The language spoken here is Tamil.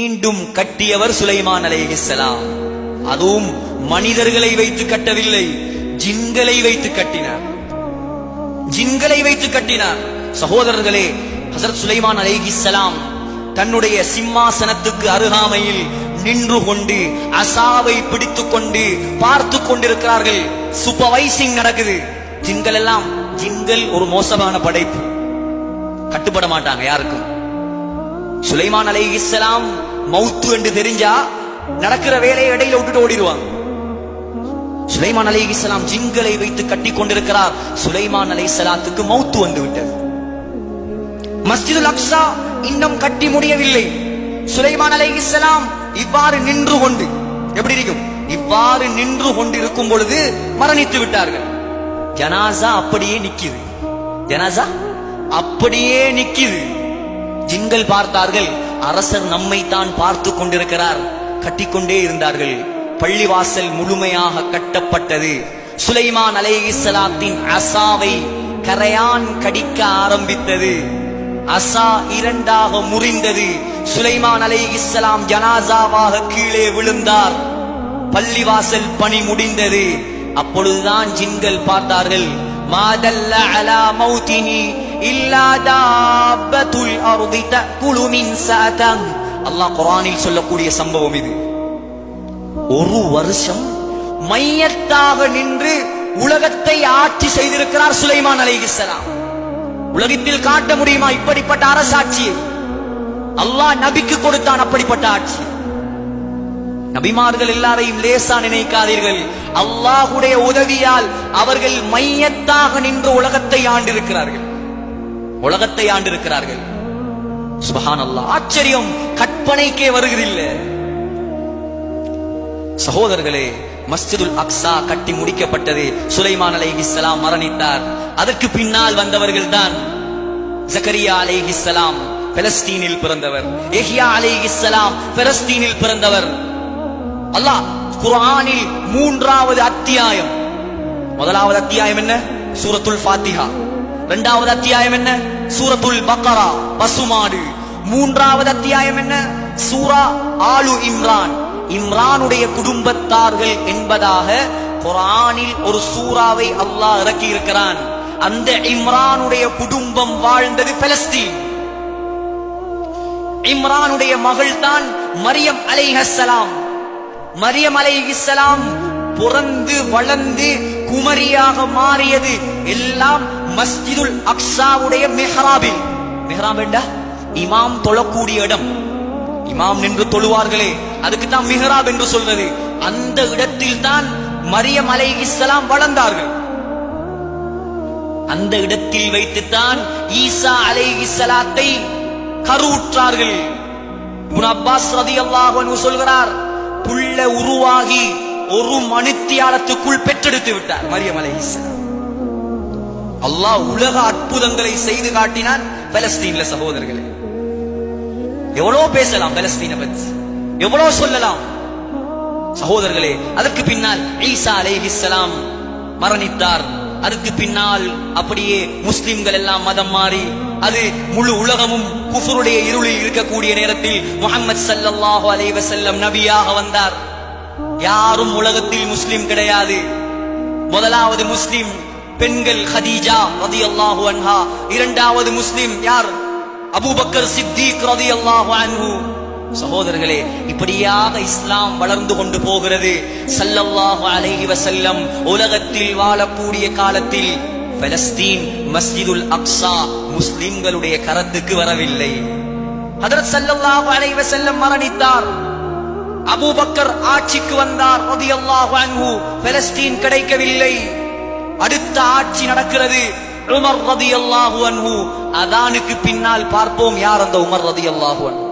மீண்டும் கட்டியவர் சுலைமான் அலைஹிஸ்ஸலாம் அதுவும் மனிதர்களை வைத்து கட்டவில்லை ஜின்களை வைத்து கட்டினார். ஜின்களை வைத்து கட்டினார். சகோதரர்களே ஹசரத் சுலைமான் அலைஹிஸ்ஸலாம் தன்னுடைய சிம்மாசனத்துக்கு அருகாமையில் நின்று கொண்டு அசாவை பிடித்து கொண்டு பார்த்து கொண்டிருக்கிறார்கள். சூப்பர்வைசிங் நடக்குது. ஜின்கள் எல்லாம் ஜின்கள் ஒரு மோசமான படைப்பு. கட்டுப்பட மாட்டாங்க யாருக்கும். சுலைமான் அலை இஸ்லாம் மவுத்து என்று தெரிஞ்சா நடக்கிற வேலையை இடையில விட்டுட்டு ஓடிடுவாங்க. சுலைமான் அலை இஸ்லாம் ஜிங்களை வைத்து கட்டி கொண்டிருக்கிறார். சுலைமான் அலை சலாத்துக்கு மவுத்து வந்து விட்டது மஸ்ஜிதுல் அக்ஸா இன்னும் கட்டி முடியவில்லை. சுலைமான் அலை இஸ்லாம் இவ்வாறு நின்று கொண்டு எப்படி இருக்கும்? இவ்வாறு நின்று கொண்டு இருக்கும் பொழுது மரணித்து விட்டார்கள். ஜனாசா அப்படியே நிக்கிது. ஜனாசா அப்படியே நிக்கிது. ஜின்கள் பார்த்தார்கள். அரசர் நம்மை தான் பார்த்து கொண்டிருக்கிறார். கட்டிக்கொண்டே இருந்தார்கள். பள்ளிவாசல் முழுமையாக கட்டப்பட்டது. சுலைமான் அலைஹிஸ்ஸலாத்தின் அசாவை கரையான் கடிக்க ஆரம்பித்தது. அசா இரண்டாக முறிந்தது. சுலைமான் அலைஹிஸ்ஸலாம் ஜனாசாவாக கீழே விழுந்தார். பள்ளிவாசல் பணி முடிந்தது. அப்பொழுதுதான் ஜின்கள் பார்த்தார்கள். மாதல்ல அலா மௌதினி இல்லா தாபத்துல் அர்தி தஅகுலு மின் சாதம். அல்லாஹ் குரானில் சொல்லக்கூடிய சம்பவம் இது. ஒரு வருஷம் மையத்தாக நின்று உலகத்தை ஆட்சி செய்திருக்கிறார் சுலைமான் அலைகிஸ்லாம் உலகத்தில் காட்ட முடியுமா இப்படிப்பட்ட அரசாட்சியை அல்லாஹ் நபிக்கு கொடுத்தான் அப்படிப்பட்ட ஆட்சி. நபிமார்கள் எல்லாரையும் லேசா நினைக்காதீர்கள். அல்லாஹுடைய உதவியால் அவர்கள் மையத்தாக நின்று உலகத்தை ஆண்டிருக்கிறார்கள். உலகத்தை ஆண்டிருக்கிறார்கள். சுபஹான் அல்லாஹ் ஆச்சரியம். கற்பனைக்கே வருகிறதில்லை. சகோதரர்களே மஸ்ஜிதுல் அக்ஸா கட்டி முடிக்கப்பட்டது. சுலைமான் அலைஹிஸ்ஸலாம் மரணித்தார். அதற்கு பின்னால் வந்தவர்கள் தான் ஜக்கரியா அலைஹிஸ்ஸலாம் பெலஸ்தீனில் பிறந்தவர். எஹியா அலைஹிஸ்ஸலாம் பெலஸ்தீனில் பிறந்தவர். அல்லாஹ் குரானில் மூன்றாவது அத்தியாயம். முதலாவது அத்தியாயம் என்ன? சூரத்துல் ஃபாத்திஹா. இரண்டாவது அத்தியாயம் என்ன? சூரத்துல் பக்கரா பசுமாடு. மூன்றாவது அத்தியாயம் என்ன? சூரா ஆலு இம்ரான். இம்ரானுடைய குடும்பத்தார்கள் என்பதாக குரானில் ஒரு சூறாவை அல்லாஹ் இறக்கி இருக்கிறான் அந்த இம்ரானுடைய குடும்பம் வாழ்ந்தது பலஸ்தீன். இம்ரானுடைய மகள் தான் மரியம் அலைஹஸ்ஸலாம் மரியம் அலைஹிஸ்ஸலாம் பிறந்து வளர்ந்து குமரியாக மாறியது எல்லாம் மஸ்ஜிதுல் அக்ஸாவுடைய மெஹராபில். மெஹராப் என்றா இமாம் தொழக்கூடிய இடம். இமாம் நின்று தொழுவார்களே அதுக்கு தான் மிஹராப் என்று சொல்றது அந்த இடத்தில் தான் மரியம் அலைஹிஸ்ஸலாம் வளர்ந்தார்கள். அந்த இடத்தில் வைத்துத்தான் ஈசா அலைஹிஸ்ஸலாத்தை கருவுற்றார்கள். இப்னு அப்பாஸ் ரதி அல்லாஹ் சொல்கிறார் புள்ள உருவாகி ஒரு மணித்தியாலத்துக்குள் பெற்றெடுத்து விட்டார். மரியம் அல்லாஹ் உலக அற்புதங்களை செய்து காட்டினான் பலஸ்தீன்ல சகோதரர்களே. எவ்வளவு பேசலாம் பலஸ்தீனை பத்தி. எவ்வளவு சொல்லலாம். சகோதரர்களே அதற்கு பின்னால் ஈசா அலைஹிஸ்ஸலாம் மரணித்தார். அதுக்கு பின்னால் அப்படியே முஸ்லிம்கள் எல்லாம் மதம் மாறி அது முழு உலகமும் குஃபருடைய இருளில் இருக்கக்கூடிய நேரத்தில் முகமது சல்லாஹு அலைவசல்லம் நபியாக வந்தார். யாரும் உலகத்தில் முஸ்லிம் கிடையாது. முதலாவது முஸ்லிம் பெண்கள் ஹதீஜா ரதியல்லாஹு அன்ஹா. இரண்டாவது முஸ்லிம் யார்? அபூபக்கர் சித்திக் ரதியல்லாஹு அன்ஹு. சகோதரர்களே இப்படியாக இஸ்லாம் வளர்ந்து கொண்டு போகிறது. சல்லல்லாஹு அலைஹி வஸல்லம் உலகத்தில் வாழக்கூடிய காலத்தில் பலஸ்தீன் மஸ்ஜிதுல் அக்ஸா முஸ்லிம்களுடைய கரத்துக்கு வரவில்லை ஹதரத் சல்லல்லாஹு அலைஹி வஸல்லம் மரணித்தார் அபூபக்கர் ஆட்சிக்கு வந்தார் ரலியல்லாஹு கிடைக்கவில்லை. அடுத்த ஆட்சி நடக்கிறது உமர் ரலியல்லாஹு அன்ஹு. அதானுக்கு பின்னால் பார்ப்போம் யார் அந்த உமர் ரலியல்லாஹு அன்ஹு.